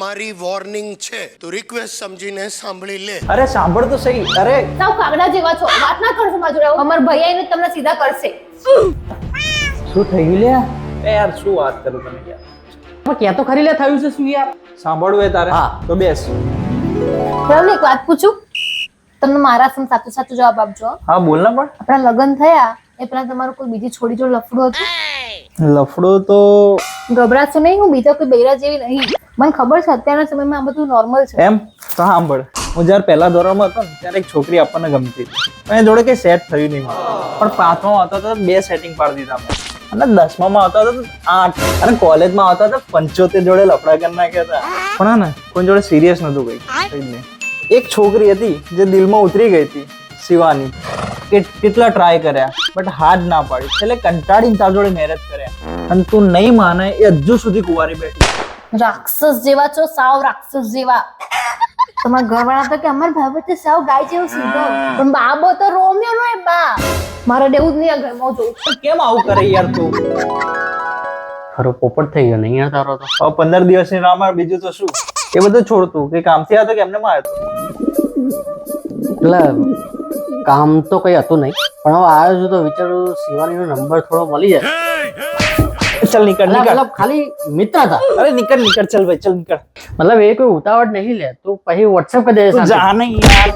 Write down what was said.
મારી વોર્નિંગ છે. તો રિક્વેસ્ટ સમજીને સાંભળી લે. અરે સાંભળ તો સહી. અરે સાવ કાગડા જેવા છો. વાત ના કરશો માં જોડે. અમર ભૈયા આવીને તમને સીધા કરશે. શું થયું લે? એ યાર શું વાત કરું તમે યાર? પણ ક્યાં તો ખરી લે થયું છે શું યાર? સાંભળવું એ તારે. હા. તો બેસ. બરાબર એક વાત પૂછું? તમને મારા સમ સાચો સાચો જવાબ આપજો હા બોલ ને પણ. આપણા લગ્ન થયા એ પહેલા તમારું કોઈ બીજી છોડી જોડે લફડો હતું? લફડો તો ગભરાશો નહીં, હું બીજા કોઈ બૈરા જેવી નહીં. મને ખબર છે, અત્યારના સમયમાં આ બધું નોર્મલ છે. એમ? તો સાંભળ. હું જ્યારે પહેલા ધોરણમાં હતો ને, ત્યારે એક છોકરી આપણને ગમતી એ જોડે કઈ સેટ થયું નહીં. પણ પાંચમાં હતા તો બે સેટિંગ પાડી દીધા મેં અને દસમામાં હતા તો આઠ. અને કોલેજમાં હતા તો પંચોતેર જોડે લફડા કરી નાખ્યા હતા. પણ ને કોઈ જોડે સિરિયસ નતું કઈ. એક છોકરી હતી જે દિલમાં ઉતરી ગઈ હતી શિવાની. કેટલા ટ્રાય કર્યા બટ હાથ ના પાડી. એટલે કંટાળીને તાર જોડે મેરેજ કર્યા. અને તું નહીં માને એ હજુ સુધી કુંવારી બેઠી રાક્ષસ જેવા છો સાવ રાક્ષસ જેવા. તમારા ઘરવાળા તો કે અમાર ભાઈ તો સાવ ગાય જેવો સીધો પણ બાબો તો રોમ્યો નો એ બા. મારે દેવું જ નહીં આ ઘરમાં જોઉં તો કેમ આવું કરે યાર તું? ખરો પોપટ થઈ ગયો નહીં યાર તારો તો. હવે પંદર દિવસની રામાયણ બીજું તો શું? એ બધું છોડતું કે કામથી આવ્યો કે એમને માર્યો એટલે કામ તો કઈ હતું નહીં પણ હવે આવ્યો છું તો વિચારું શિવાનીનો નંબર થોડો મળી જાય. એટલે નીકળ મતલબ ખાલી મિત્ર હતા અરે નીકળ નીકળ ચાલ ભાઈ ચાલ નીકળ. મતલબ એ કોઈ ઉતાવળ નહીં લે તું પછી વોટ્સએપ કરી દે તું જા નહીં યાર.